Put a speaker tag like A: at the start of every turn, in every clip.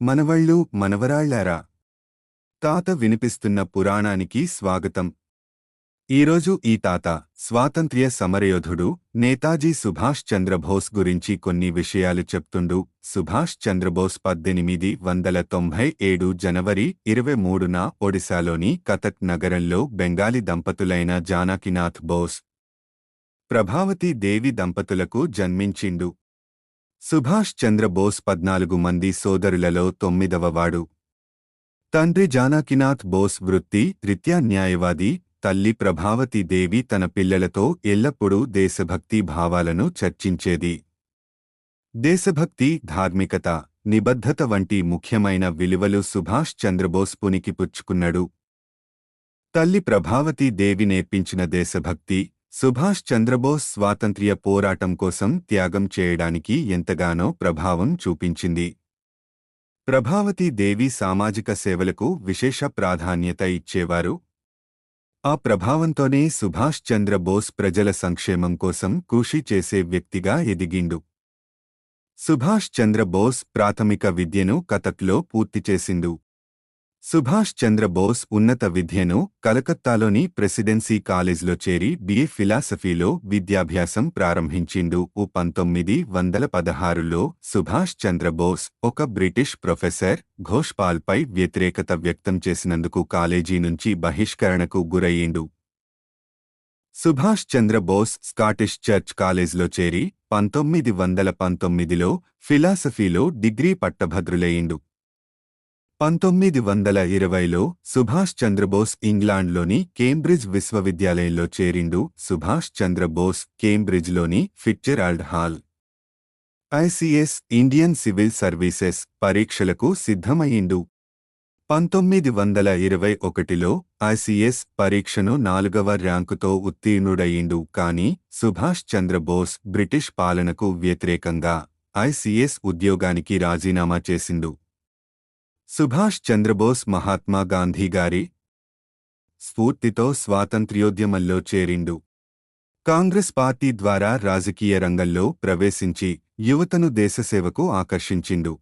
A: మనవళ్ళు మనవరాళ్ళారా? తాత వినిపిస్తున్న పురాణానికి స్వాగతం. ఈరోజు ఈ తాత స్వాతంత్ర్య సమరయోధుడు నేతాజీ సుభాష్ చంద్రబోస్ గురించి కొన్ని విషయాలు చెప్తుండు. సుభాష్ చంద్రబోస్ పద్దెనిమిది వందల తొంభై ఏడు జనవరి ఇరవై మూడున ఒడిశాలోని కతక్ నగరంలో బెంగాలీ దంపతులైన జానకినాథ్ బోస్ ప్రభావతి దేవి దంపతులకు జన్మించిండు. సుభాష్ చంద్రబోస్ పద్నాలుగు మంది సోదరులలో తొమ్మిదవవాడు తండ్రి జానకినాథ్ బోస్ వృత్తి రీత్యా న్యాయవాది తల్లి ప్రభావతి దేవి తన పిల్లలతో ఎల్లప్పుడూ దేశభక్తి భావాలను చర్చించేది. దేశభక్తి ధార్మికత నిబద్ధత వంటి ముఖ్యమైన విలువలు సుభాష్ చంద్రబోస్ పునికిపుచ్చుకున్నాడు తల్లి ప్రభావతి దేవి నేర్పించిన దేశభక్తి సుభాష్ చంద్రబోస్ స్వాతంత్ర్య పోరాటం కోసం త్యాగం చేయడానికి ఎంతగానో ప్రభావం చూపించింది. ప్రభావతి దేవి సామాజిక సేవలకు విశేష ప్రాధాన్యత ఇచ్చేవారు. ఆ ప్రభావంతోనే సుభాష్ చంద్రబోస్ ప్రజల సంక్షేమం కోసం కృషి చేసే వ్యక్తిగా ఎదిగిండు. సుభాష్ చంద్రబోస్ ప్రాథమిక విద్యను కథక్లో పూర్తి చేసిండు. సుభాష్ చంద్రబోస్ ఉన్నత విద్యను కలకత్తాలోని ప్రెసిడెన్సీ కాలేజ్లో చేరి బిఏ ఫిలాసఫీలో విద్యాభ్యాసం ప్రారంభించిండు. ఉ పంతొమ్మిది వందల పదహారులో సుభాష్ చంద్రబోస్ ఒక బ్రిటిష్ ప్రొఫెసర్ ఘోష్పాల్పై వ్యతిరేకత వ్యక్తం చేసినందుకు కాలేజీ నుంచి బహిష్కరణకు గురయ్యిండు. సుభాష్ చంద్రబోస్ స్కాటిష్ చర్చ్ కాలేజ్లో చేరి పంతొమ్మిది వందల పంతొమ్మిదిలో ఫిలాసఫీలో డిగ్రీ పట్టభద్రులయ్యిండు. పంతొమ్మిది వందల ఇరవైలో సుభాష్ చంద్రబోస్ ఇంగ్లాండ్లోని కేంబ్రిడ్జ్ విశ్వవిద్యాలయంలో చేరిండు Subhash Chandrabose కేంబ్రిడ్జ్లోని Fitzgerald hall. ICS Indian civil services పరీక్షలకు సిద్ధమయ్యిండు. పంతొమ్మిది వందల ఇరవై ఒకటిలో ఐసిఎస్ పరీక్షను నాలుగవ ర్యాంకుతో ఉత్తీర్ణుడయిండు కాని సుభాష్ చంద్రబోస్ బ్రిటిష్ పాలనకు వ్యతిరేకంగా ఐసిఎస్ ఉద్యోగానికి రాజీనామా చేసిండు. సుభాష్ చంద్రబోస్ మహాత్మా గాంధీ గారి స్ఫూర్తితో స్వాతంత్ర్యోద్యమంలో చేరిండు. కాంగ్రెస్ పార్టీ ద్వారా రాజకీయ రంగంలో ప్రవేశించి యువతను దేశసేవకు ఆకర్షించిండు.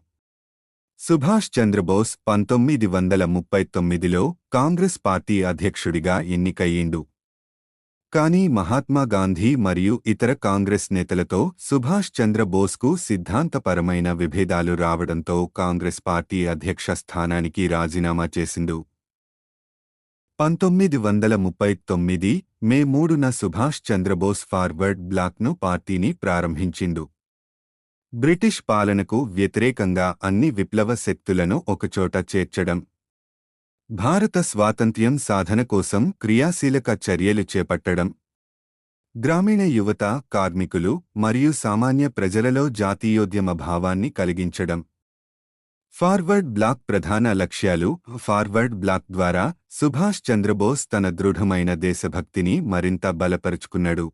A: సుభాష్ చంద్రబోస్ పంతొమ్మిది వందల ముప్పై తొమ్మిదిలో కాంగ్రెస్ పార్టీ అధ్యక్షుడిగా ఎన్నికయ్యిండు. కానీ మహాత్మా గాంధీ మరియు ఇతర కాంగ్రెస్ నేతలతో సుభాష్ చంద్రబోస్కు సిద్ధాంతపరమైన విభేదాలు రావడంతో కాంగ్రెస్ పార్టీ అధ్యక్ష స్థానానికి రాజీనామా చేసిండు. పంతొమ్మిది వందల ముప్పై తొమ్మిది మే మూడున సుభాష్ చంద్రబోస్ ఫార్వర్డ్ బ్లాక్ను పార్టీని ప్రారంభించిండు. బ్రిటిష్ పాలనకు వ్యతిరేకంగా అన్ని విప్లవ శక్తులను ఒకచోట చేర్చడం భారత స్వాతంత్ర్యం సాధన కోసం క్రియాశీలక చర్యలు చేపట్టడం. గ్రామీణ యువత కార్మికులు మరియు సామాన్య ప్రజలలో జాతీయోద్యమ భావాన్ని కలిగించడం. ఫార్వర్డ్ బ్లాక్ ప్రధాన లక్ష్యాలు ఫార్వర్డ్ బ్లాక్ ద్వారా సుభాష్ చంద్రబోస్ తన దృఢమైన దేశభక్తిని మరింత బలపరుచుకున్నాడు.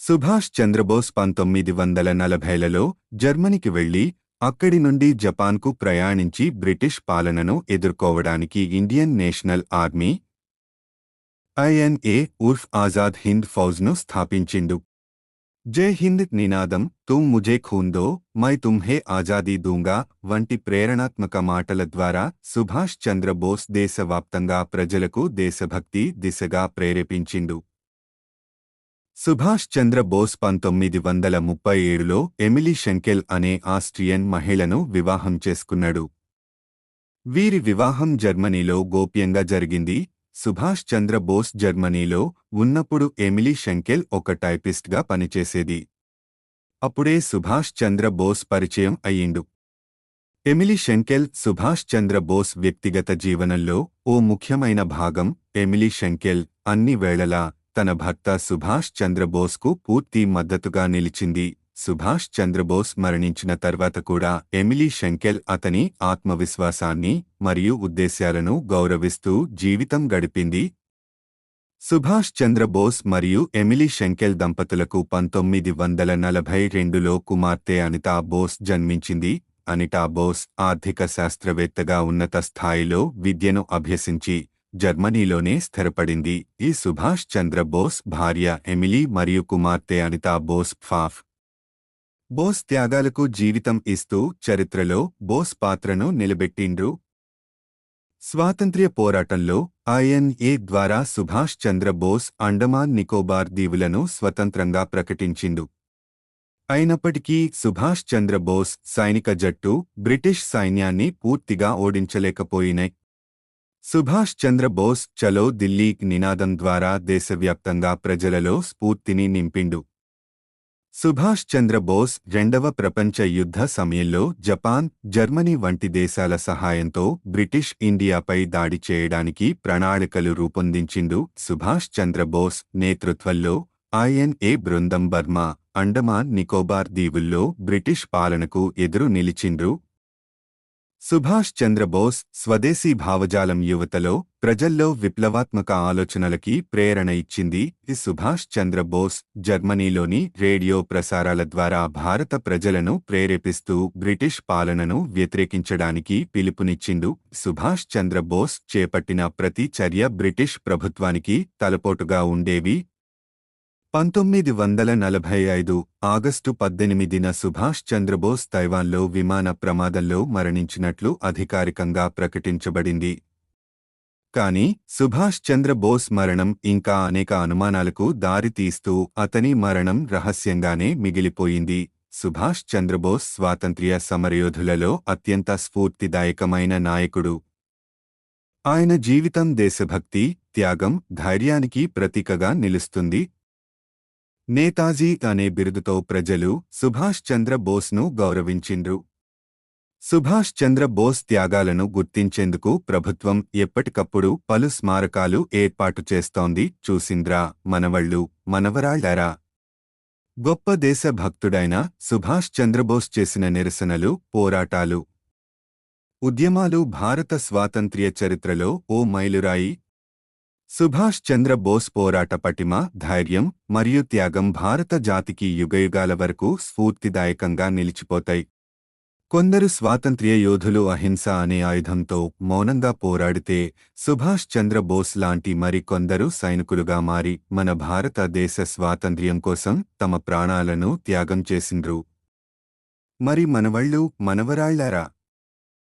A: సుభాష్ చంద్రబోస్ పంతొమ్మిది వందల నలభైలలో జర్మనీకి వెళ్ళి అక్కడి నుండి జపాన్కు ప్రయాణించి బ్రిటిష్ పాలనను ఎదుర్కోవడానికి ఇండియన్ నేషనల్ ఆర్మీ ఐఎన్ఏ ఉర్ఫ్ ఆజాద్ హింద్ ఫౌజ్ను స్థాపించిండు. జై హింద్ నినాదం తుమ్ ముజే ఖూందో మై తుమ్హే ఆజాదీ దూంగా వంటి ప్రేరణాత్మక మాటల ద్వారా సుభాష్ చంద్రబోస్ దేశవ్యాప్తంగా ప్రజలకు దేశభక్తి దిశగా ప్రేరేపించిండు. సుభాష్ చంద్రబోస్ పంతొమ్మిది వందల ముప్పై ఏడులో ఎమిలీ షెంకెల్ అనే ఆస్ట్రియన్ మహిళను వివాహం చేసుకున్నాడు. వీరి వివాహం జర్మనీలో గోప్యంగా జరిగింది. సుభాష్ చంద్రబోస్ జర్మనీలో ఉన్నప్పుడు ఎమిలీ షెంకెల్ ఒక టైపిస్ట్గా పనిచేసేది. అప్పుడే సుభాష్ చంద్రబోస్ పరిచయం అయ్యిండు. ఎమిలీ షెంకెల్ సుభాష్ చంద్రబోస్ వ్యక్తిగత జీవనంలో ఓ ముఖ్యమైన భాగం ఎమిలీ షెంకెల్ అన్ని వేళలా తన భర్త సుభాష్ చంద్రబోస్కు పూర్తి మద్దతుగా నిలిచింది. సుభాష్ చంద్రబోస్ మరణించిన తర్వాత కూడా ఎమిలీ షెంకెల్ అతని ఆత్మవిశ్వాసాన్ని మరియు ఉద్దేశ్యాలను గౌరవిస్తూ జీవితం గడిపింది. సుభాష్ చంద్రబోస్ మరియు ఎమిలీ షెంకెల్ దంపతులకు పంతొమ్మిది వందల నలభై రెండులో కుమార్తె అనితా బోస్ జన్మించింది. అనిటా బోస్ ఆర్థిక శాస్త్రవేత్తగా ఉన్నత స్థాయిలో విద్యను అభ్యసించి జర్మనీలోనే స్థిరపడింది. ఈ సుభాష్ చంద్ర బోస్ భార్య ఎమిలీ మరియు కుమార్తె అనితా బోస్ ఫాఫ్. బోస్ త్యాగాలకు జీవితం ఇస్తూ చరిత్రలో బోస్ పాత్రను నిలబెట్టిండ్రు. స్వాతంత్ర్య పోరాటంలో ఐఎన్ఏ ద్వారా సుభాష్ చంద్ర బోస్ అండమాన్ నికోబార్ దీవులను స్వతంత్రంగా ప్రకటించిండు. అయినప్పటికీ సుభాష్ చంద్ర బోస్ సైనిక జట్టు బ్రిటిష్ సైన్యాన్ని పూర్తిగా ఓడించలేకపోయినాయి. సుభాష్ చంద్ర బోస్ చలో ఢిల్లీ నినాదం ద్వారా దేశవ్యాప్తంగా ప్రజలలో స్ఫూర్తిని నింపిండు. సుభాష్ చంద్ర బోస్ రెండవ ప్రపంచ యుద్ధ సమయంలో జపాన్ జర్మనీ వంటి దేశాల సహాయంతో బ్రిటిష్ ఇండియాపై దాడి చేయడానికి ప్రణాళికలు రూపొందించిండు సుభాష్ చంద్ర బోస్ నేతృత్వంలో ఐఎన్ఏ బృందం బర్మా అండమాన్ నికోబార్ దీవుల్లో బ్రిటిష్ పాలనకు ఎదురు నిలిచిండ్రు. సుభాష్ చంద్రబోస్ స్వదేశీ భావజాలం యువతలో ప్రజల్లో విప్లవాత్మక ఆలోచనలకి ప్రేరణ ఇచ్చింది ఈ సుభాష్ చంద్రబోస్ జర్మనీలోని రేడియో ప్రసారాల ద్వారా భారత ప్రజలను ప్రేరేపిస్తూ బ్రిటిష్ పాలనను వ్యతిరేకించడానికి పిలుపునిచ్చిండు సుభాష్ చంద్రబోస్ చేపట్టిన ప్రతి చర్య బ్రిటిష్ ప్రభుత్వానికి తలపోటుగా ఉండేవి పంతొమ్మిది వందల నలభై ఐదు ఆగస్టు పద్దెనిమిదిన సుభాష్ చంద్రబోస్ తైవాన్లో విమాన ప్రమాదంలో మరణించినట్లు అధికారికంగా ప్రకటించబడింది. కాని సుభాష్ చంద్రబోస్ మరణం ఇంకా అనేక అనుమానాలకు దారితీస్తూ అతని మరణం రహస్యంగానే మిగిలిపోయింది. సుభాష్ చంద్రబోస్ స్వాతంత్ర్య సమరయోధులలో అత్యంత స్ఫూర్తిదాయకమైన నాయకుడు. ఆయన జీవితం దేశభక్తి త్యాగం ధైర్యానికి ప్రతీకగా నిలుస్తుంది. నేతాజీ అనే బిరుదుతో ప్రజలు సుభాష్ చంద్రబోస్ను గౌరవించిండ్రు. సుభాష్ చంద్ర బోస్ త్యాగాలను గుర్తించేందుకు ప్రభుత్వం ఎప్పటికప్పుడు పలు స్మారకాలు ఏర్పాటు చేస్తోంది చూసింద్రా మనవళ్ళు మనవరాళ్ళారా. గొప్ప దేశభక్తుడైన సుభాష్ చంద్రబోస్ చేసిన నిరసనలు పోరాటాలు. ఉద్యమాలు భారత స్వాతంత్ర్య చరిత్రలో ఓ మైలురాయి సుభాష్ చంద్ర బోస్ పోరాట పటిమ ధైర్యం మరియు త్యాగం భారత జాతికి యుగయుగాల వరకు స్ఫూర్తిదాయకంగా నిలిచిపోతాయి. కొందరు స్వాతంత్ర్య యోధులు అహింస అనే ఆయుధంతో మౌనంగా పోరాడితే సుభాష్ చంద్ర బోస్ లాంటి మరికొందరు సైనికులుగా మారి మన భారతదేశ స్వాతంత్ర్యం కోసం తమ ప్రాణాలను త్యాగం చేసిండ్రు. మరి మనవళ్ళు మనవరాళ్ళారా?